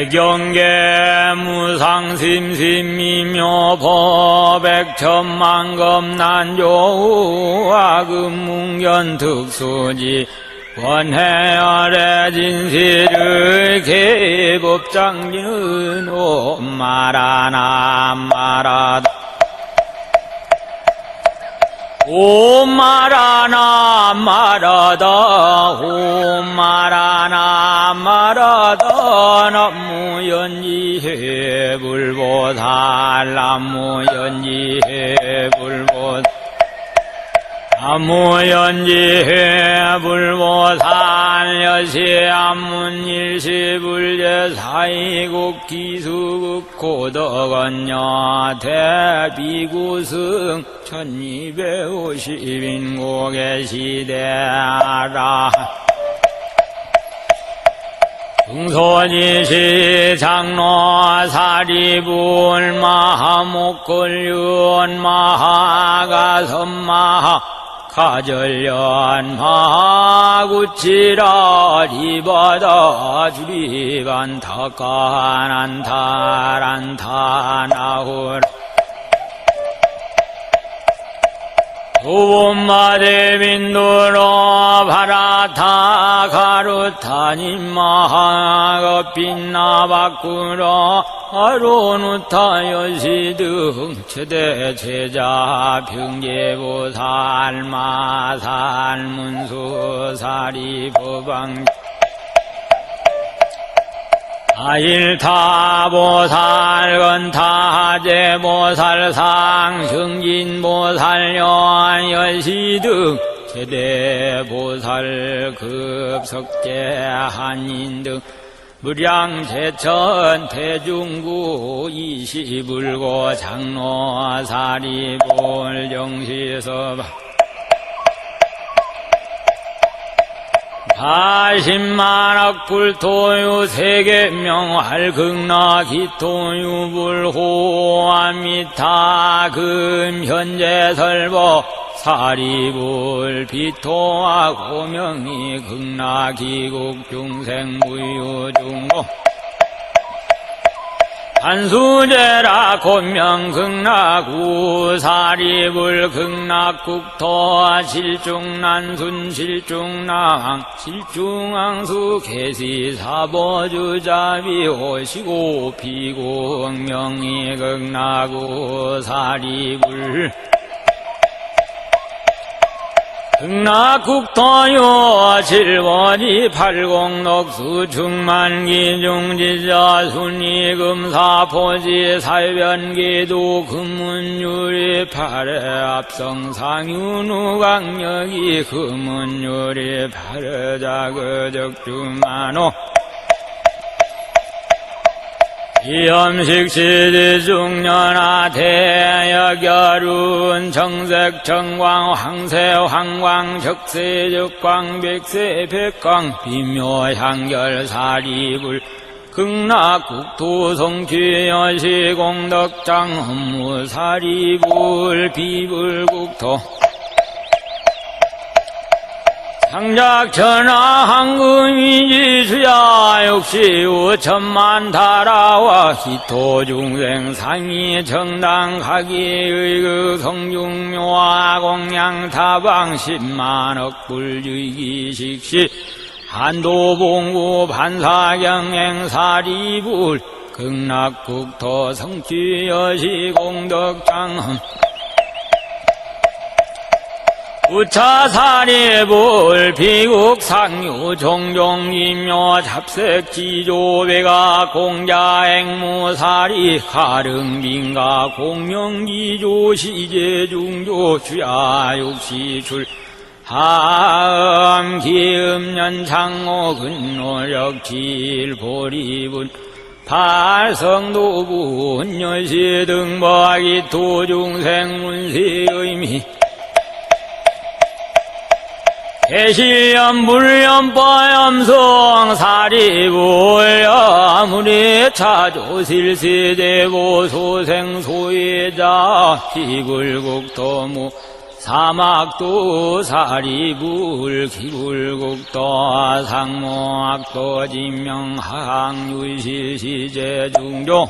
대경계 무상심심이며 법백천만검 난조와금문견 특수지 원해열의 진실을 개법장nhân 옴마라나 마라다. 옴마라나 마라다. 옴마라나 마라다 남무연지해 불보살 남무연지해 불보살 남무연지해 불보살 여시 암문일시 불제 사이국 기수국 고덕언녀 대비구승 천이백오십인국의 시대라 중소지시 장로 사리불 마하목걸륜 마하가선마하 가절련 마구치라 리바다 주리반타까난타란타나훌 우마대민두로 바라타 가루타님마하가 빛나바꾸로 아로누타 여시등 최대 제자 병제보살 마살 문수 사리 보방 아일타보살 건타제보살 상승진보살 여여시등 제대보살 급석제 한인 등 무량제천 대중구 이시불고 장로 사리볼 정시서 사십만억 불토유 세계명활 극나 기토유 불호암미타 금 현재 설보 사리불 비토와 고명이 극나 기국 중생 무유 중고 한수제라 곤명 극락구 사리불 극락국토 실중난순 실중낭 실중앙수 개시 사보주자비 오시고 비공명이 극락구 사리불 극락국토요 칠원이 팔공록수 중만기 중지자 순이 금사 포지 살변기도 금문유리 팔에 앞성 상윤우강력이 금문유리 팔에 자그적주만호 이염식시지 중년아 대여결운 정색 정광 황새 황광 적세 적광 백세 백광 비묘향결 사리불 극락국토 성취여시 공덕장 업무 사리불 비불국토 상작천하 황금이지 수야 역시 오천만 다라와 기토중생 상이 정당 가기의 그 성중묘와 공양타방 십만억 불주기식시 한도봉구 반사경행 사리불 극락국토 성취여시 공덕장험 우차사리불 비국 상유 종종이묘 잡색 지조배가 공자 앵무사리 가릉빈가 공명기조 시제 중조 주야 육시출. 하음 기음년 창호 근노력 질보리분. 발성도분 여시 등박이 도중생 문세의미 개실염 불염 뻐염성 사리불염 우리 차조실세대보 소생소예자 기굴국토무 사막도 사리불 기불국도 상모악도 진명항유시시제중조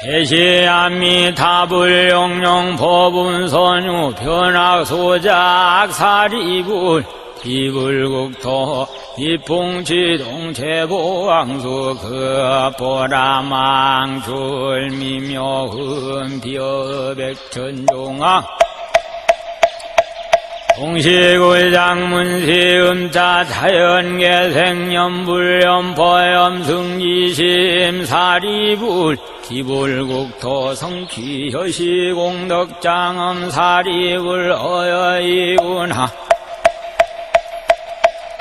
대시암미 타불 용용 법운선유 변학소작 사리불 이불국토 이풍치동 제보왕수 그 보라망 줄 미묘흠 비어백천종왕 동시골장문시 음자 자연계생염불염포염 승지심 사리불 기불국토 성취여시공덕장엄 사리불 어여이구나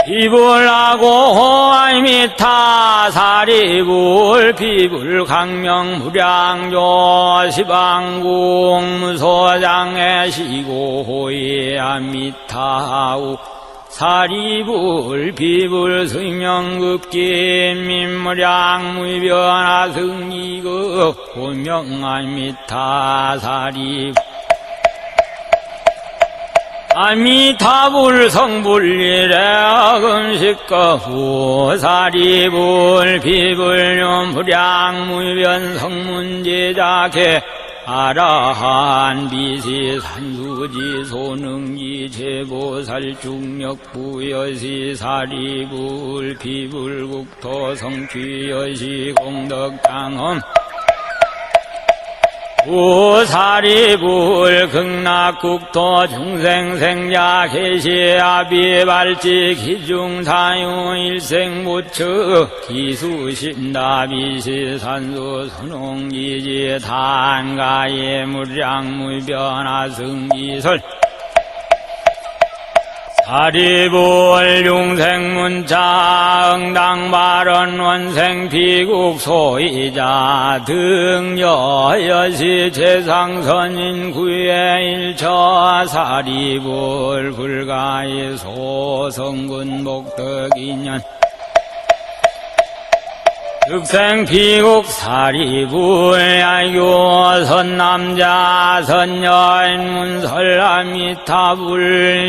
이불하고 호아이미타 사리불 비불 강명 무량조 시방궁 무소장에 시고 호이아미타우. 사리불 비불 승명급긴 민무량 무변화 승이극 본명아미타 사리불 아미타불 성불일에 금식과 후사리불 비불념 불량무변 성문제자케 아라한 비시 산수지 소능지 제보살 중력 부여시 사리불 비불국토 성취여시 공덕장엄 우사리불 극락국토 중생생자 계시아비발지 기중사유 일생무처 기수신다비시 산수 선홍기지 단가예 물량무변화 승기설 사리불 용생문자 응당발언 원생피국 소이자 등여여시 최상선인 구의 일처 사리불 불가의 소성군 복덕인연 흑생 피국 사리불 야교 선남자 선여인 문설라미타불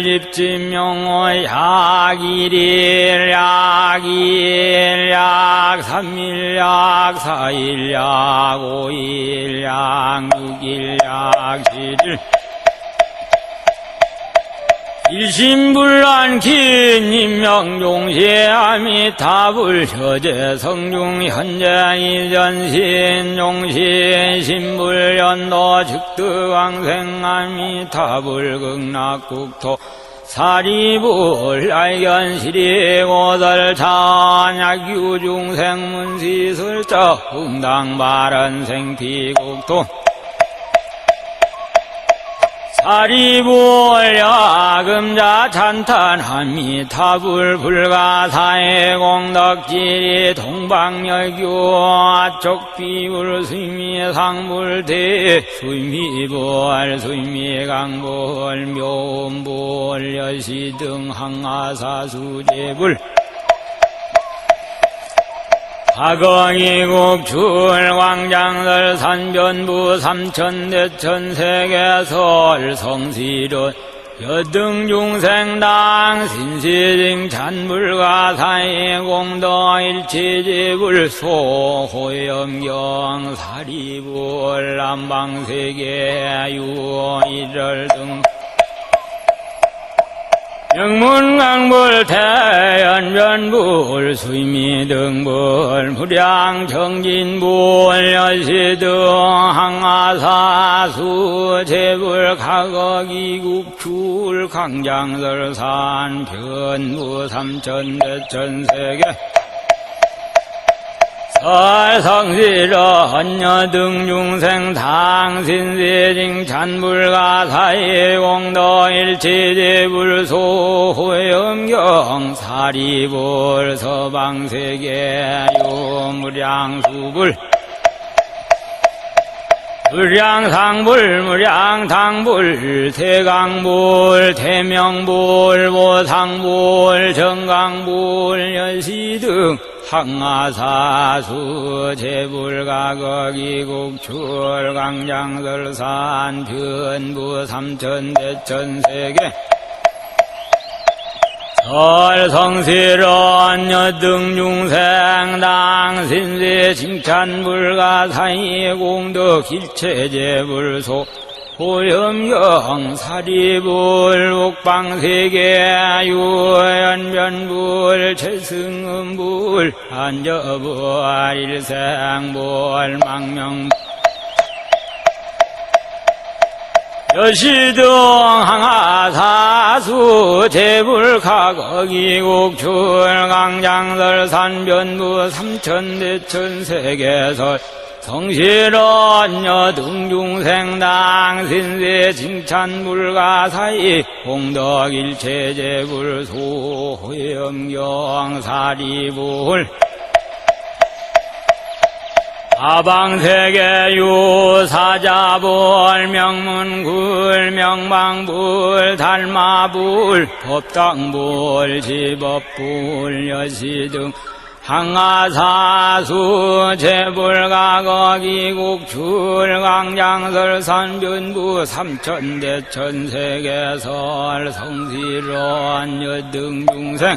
집진명호 약일일 약일 약 삼일 약 사일 약 오일 약 육일 약 칠일 일심불란 긴임명종시 아미 타불 처제 성중 현재 이전신 용신 신불연도 즉득왕생 아미 타불 극락국토 사리불 알견시리 고들 찬약 유중생문시술자 응당바른 생피국토 사리불 야금자 찬탄함이 타불 불가사의 공덕지리 동방열교 아쪽비불 수미 상불대 수미불 수미강불 묘음불 여시등 항아사수제불 하거이국출 광장설 산변부 삼천대천 세계설 성시론 여등중생당 신시징 찬불가 사이공도 일치지불 소호염경 사리불 남방세계 유일을 등 영문강불 태연변불 수미등불 무량정진불 여시등 항아사수 제불 가거기국출 강장설산 변부 삼천대천세계 설성시러 헌여등중생 당신세징 찬불가사의 공도 일체제불소 호염경 사리불 서방세계 요무량수불 물량상불 무량당불 태강불 태명불 보상불 정강불 여시등 항아사수 제불가거기국 출강장설산 변부 삼천대천세계 설성실언 여등중생 당신세 칭찬불가 사이 공덕 일체제불소 호염경 사리불 옥방세계 유연변불 최승음불 한저불 일생불 망명. 여시등 항하사수 제불가거기국 출강장설 산변부 삼천대천 세계설 성실언여 등중생 당 신세 칭찬불가 사이 공덕일체제불 소호염경 사리불 아방세계 유사자불 명문굴 명방불 달마불 법당불 지법불 여시등 항아사수 제불가거기국 출강장설 산 변부 삼천대 천세계설 성실원 여등중생.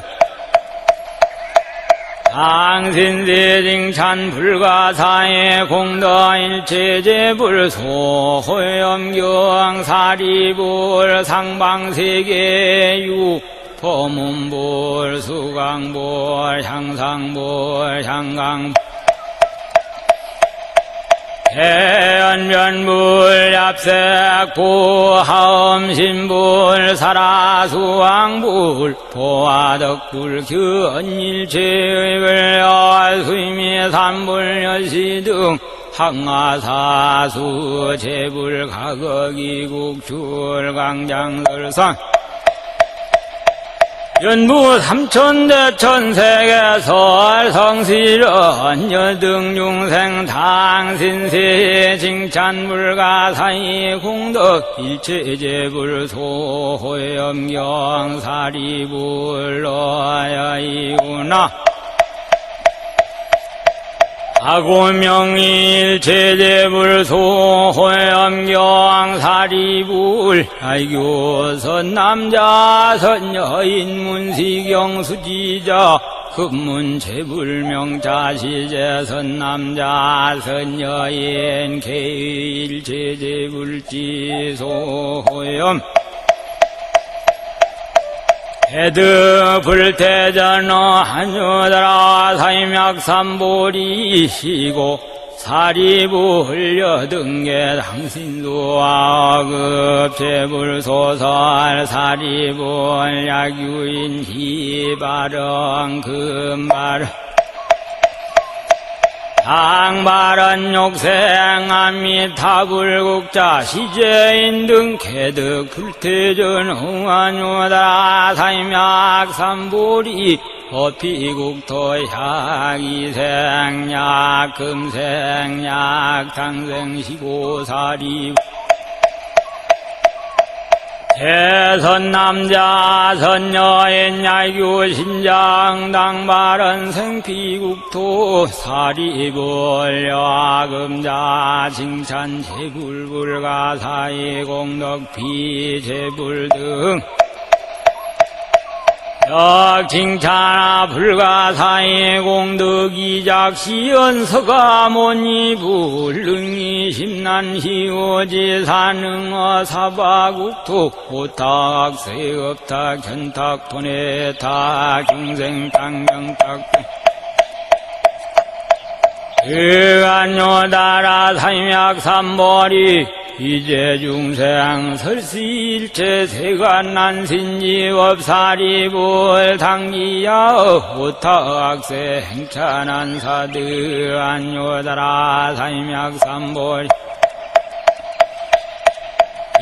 당신세징찬 불가사의 공덕일체제불 소호염경 사리불 상방세계 유 포문불 수강불 향상불 향강 해연변불 얍색부 하엄신불 사라수왕불. 보화덕불 견일체의불 여수임이 산불 여시 등. 항아사수 제불 가거기국 출강장설상 연부 삼천대 천세계 설 성실언 여등중생 당신세 칭찬불가사이 공덕 일체제불 소호염경 사리불 너야이구나 아고명일 제제불 소호염경 사리불. 아이교 선 남자 선 여인 문시경 수지자. 금문 제불명자 시제 선 남자 선 여인 개일 제제불지 소 호염 헤드 불태전어 한여더라 사임약삼보리시고 사리부 흘려등계 당신도와 급제불소설 사리부 약유인 희바령 금바령 당발은 욕생암미 타불국자 시제인 등 개득 불태전 흥한요다 사임약 삼보리 어피국토 향이생약 금생약 당생시고사리 대선남자 선여인 야교 신장 당발은 생피국토 사리불 여금자 칭찬 제불불가사이 공덕비 제불 등 역칭찬아 불가사의 공덕이작 시연서가모니? 불능이 심난시오지 사능어 사바국토 오탁세업탁 현탁 돈해탁 경생탁 명탁 의안요다라 삼약삼벌이 이제 중생 설시일체 세간난신지업사리불 당기야 오탁세 행찬한 사드 안요다라 삼약삼벌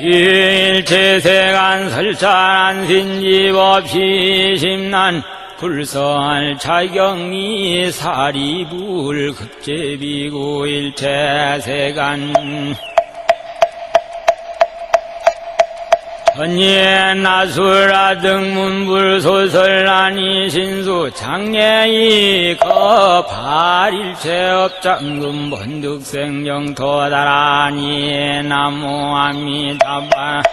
일체 세간 설찬한 신지법시 심난 불설 차경이 사리불 급제비고 일체 세간 언예 나수라 등 문불 소설란이 신수 장례이 거발일체 업장금 번득생정 도다라니 나무 아미다바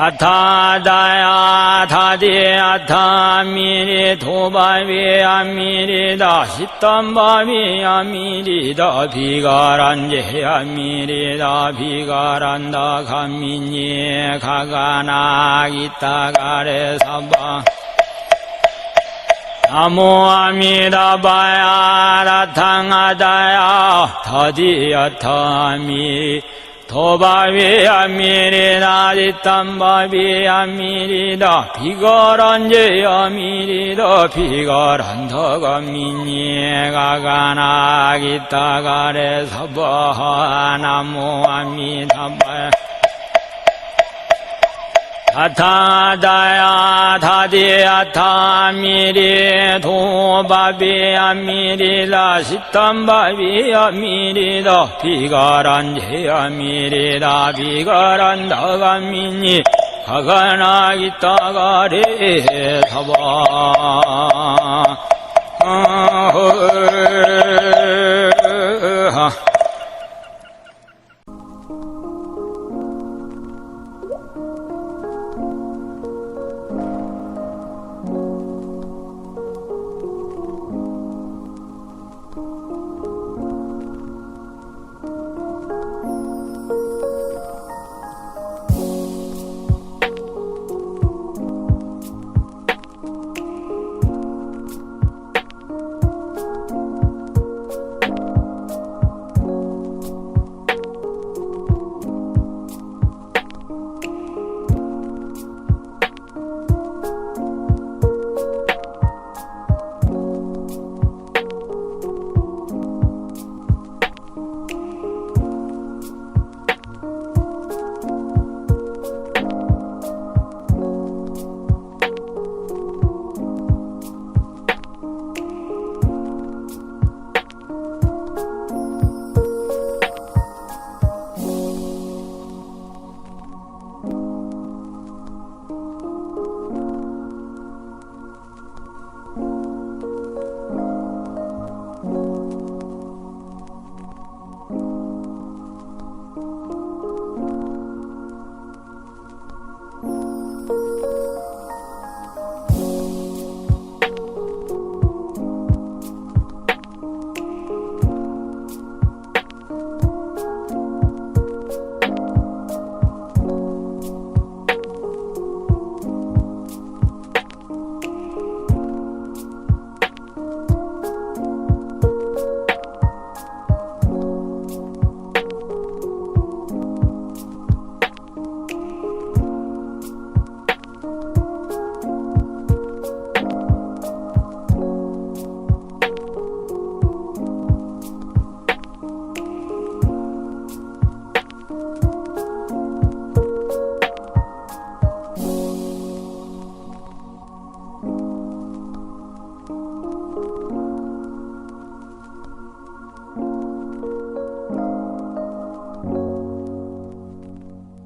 아타다야 타디 아타미리 도바비 아미리다 십단바비 아미리다 비가란제 아미리다 비가란다 감민예 가가나 기타가레 사바. 나무아미다바야 라탕하다야 타디야타미 도바비 아미리다 뒷담바비 아미리다 비거란제 아미리다 비거란다 감민예 가가나 기타가레 사바 나무아미다바야 아타다야 다디 아타미리 도바비 아미리라 십단바비 아미리다 비가란제 아미리다 비가란다가미니 가가나기따가레 사바. 아,